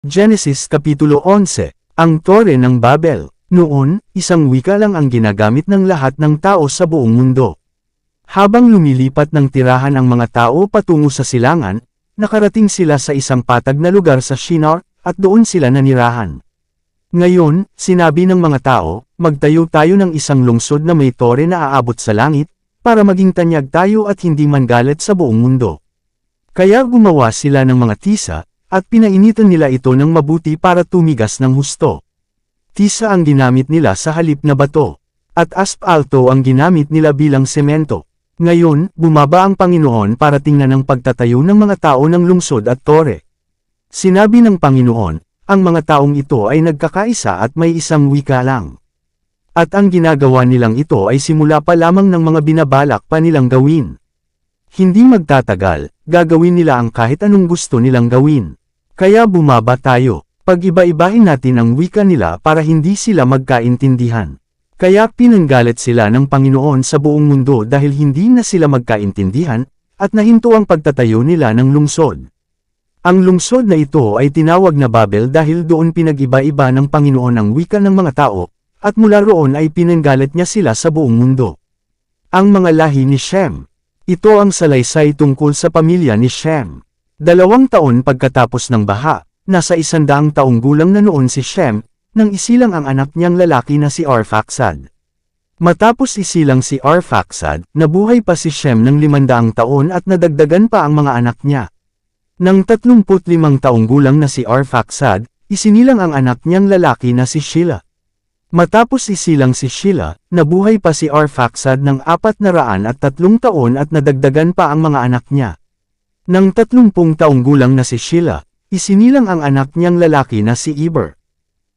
Genesis Kapitulo 11, Ang Tore ng Babel. Noon, isang wika lang ang ginagamit ng lahat ng tao sa buong mundo. Habang lumilipat ng tirahan ang mga tao patungo sa silangan, nakarating sila sa isang patag na lugar sa Shinar, at doon sila nanirahan. Ngayon, sinabi ng mga tao, magtayo tayo ng isang lungsod na may tore na aabot sa langit, para maging tanyag tayo at hindi mangalat sa buong mundo. Kaya gumawa sila ng mga tisa, at pinainitan nila ito ng mabuti para tumigas ng husto. Tisa ang ginamit nila sa halip na bato, at aspalto ang ginamit nila bilang semento. Ngayon, bumaba ang Panginoon para tingnan ang pagtatayo ng mga tao ng lungsod at tore. Sinabi ng Panginoon, ang mga taong ito ay nagkakaisa at may isang wika lang. At ang ginagawa nilang ito ay simula pa lamang ng mga binabalak pa nilang gawin. Hindi magtatagal, gagawin nila ang kahit anong gusto nilang gawin. Kaya bumaba tayo, pag-iba-ibahin natin ang wika nila para hindi sila magkaintindihan. Kaya pinanggalit sila ng Panginoon sa buong mundo dahil hindi na sila magkaintindihan, at nahinto ang pagtatayo nila ng lungsod. Ang lungsod na ito ay tinawag na Babel dahil doon pinag-iba-iba ng Panginoon ang wika ng mga tao, at mula roon ay pinanggalit niya sila sa buong mundo. Ang mga lahi ni Shem. Ito ang salaysay tungkol sa pamilya ni Shem. Dalawang taon pagkatapos ng baha, nasa isandaang taong gulang na noon si Shem, nang isilang ang anak niyang lalaki na si Arphaxad. Matapos isilang si Arphaxad, nabuhay pa si Shem ng limandaang taon at nadagdagan pa ang mga anak niya. Nang 35 taong gulang na si Arphaxad, isinilang ang anak niyang lalaki na si Sheila. Matapos isilang si Sheila, nabuhay pa si Arphaxad ng apat na raan at tatlong taon at nadagdagan pa ang mga anak niya. Nang 30 taong gulang na si Sheila, isinilang ang anak niyang lalaki na si Eber.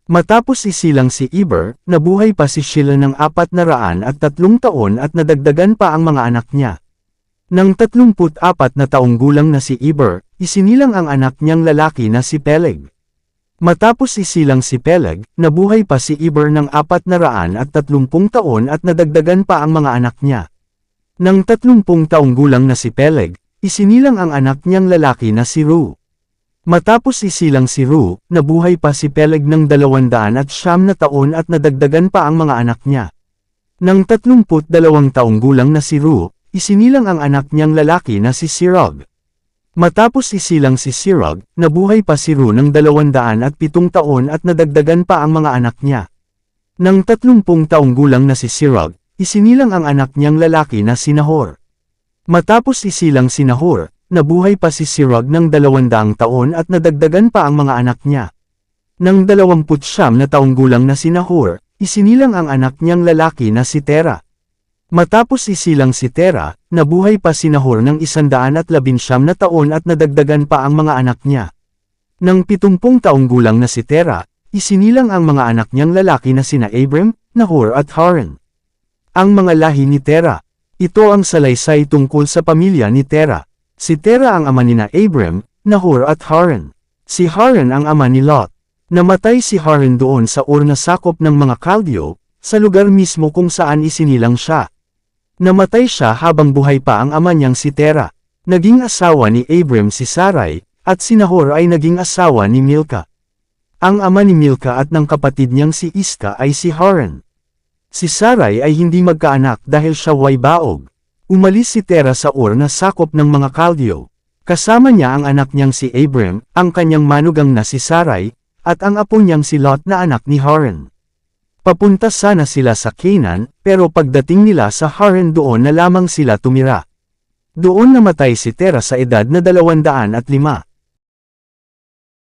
Matapos isilang si Eber, nabuhay pa si Sheila ng apat na raan at tatlong taon at nadagdagan pa ang mga anak niya. Nang 34 na taong gulang na si Eber, isinilang ang anak niyang lalaki na si Peleg. Matapos isilang si Peleg, nabuhay pa si Eber ng apat na raan at tatlumpung taon at nadagdagan pa ang mga anak niya. Nang tatlumpung taong gulang na si Peleg, isinilang ang anak niyang lalaki na si Ru. Matapos isilang si Ru, nabuhay pa si Peleg ng dalawandaan at siyam na taon at nadagdagan pa ang mga anak niya. Nang tatlumput dalawang taong gulang na si Ru, isinilang ang anak niyang lalaki na si Sirog. Matapos isilang si Sirog, nabuhay pa si Ru ng dalawandaan at pitong taon at nadagdagan pa ang mga anak niya. Nang tatlumpung taong gulang na si Sirog, isinilang ang anak niyang lalaki na si Nahor. Matapos isilang si Nahor, nabuhay pa si Sirog ng dalawandaang taon at nadagdagan pa ang mga anak niya. Nang dalawamput siyam na taong gulang na si Nahor, isinilang ang anak niyang lalaki na si Tera. Matapos isilang si Tera, nabuhay pa si Nahor ng isandaan at labinsyam na taon at nadagdagan pa ang mga anak niya. Nang pitumpung taong gulang na si Tera, isinilang ang mga anak niyang lalaki na sina Abram, Nahor at Haran. Ang mga lahi ni Tera. Ito ang salaysay tungkol sa pamilya ni Tera. Si Tera ang ama ni na Abram, Nahor at Haran. Si Haran ang ama ni Lot. Namatay si Haran doon sa ur na sakop ng mga Kaldeo, sa lugar mismo kung saan isinilang siya. Namatay siya habang buhay pa ang ama niyang si Tera. Naging asawa ni Abram si Sarai, at si Nahor ay naging asawa ni Milka. Ang ama ni Milka at ng kapatid niyang si Iska ay si Haran. Si Sarai ay hindi magkaanak dahil siya way baog. Umalis si Tera sa Ur na sakop ng mga Kaldeo. Kasama niya ang anak niyang si Abram, ang kanyang manugang na si Sarai, at ang apo niyang si Lot na anak ni Haran. Papunta sana sila sa Canaan, pero pagdating nila sa Haran doon na lamang sila tumira. Doon namatay si Tera sa edad na dalawandaan at lima.